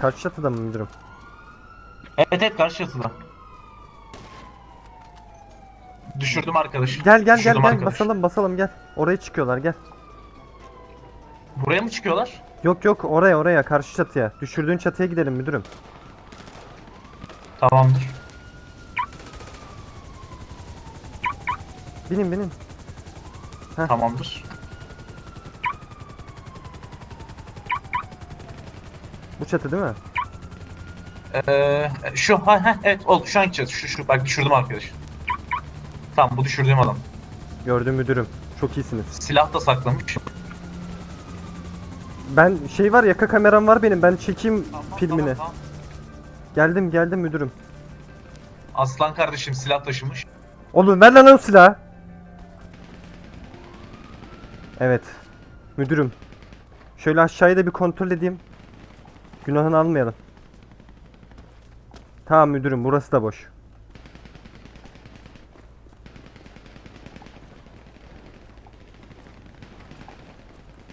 Karşı çatıda mı müdürüm? Evet evet karşı çatıda. Düşürdüm arkadaşı. Gel gel gel Düşürdüm gel arkadaşı. basalım basalım gel. Oraya çıkıyorlar gel. Buraya mı çıkıyorlar? Yok yok oraya oraya karşı çatıya. Düşürdüğün çatıya gidelim müdürüm. Tamamdır. Binin binin. Heh. Tamamdır. Bu çatı değil mi? Ee, şu ha, ha evet oldu şu anki çatı. Şu, şu bak düşürdüm arkadaşı. Tamam bu düşürdüğüm adam. Gördüm müdürüm. Çok iyisiniz. Silah da saklamış. Ben şey var yaka kameram var benim. Ben çekeyim Tamam, filmini. tamam, tamam. Geldim geldim müdürüm. Aslan kardeşim silah taşımış. Oğlum ver lan o silahı. Evet. Müdürüm. Şöyle aşağıya da bir kontrol edeyim. Günahını almayalım. Tamam müdürüm burası da boş.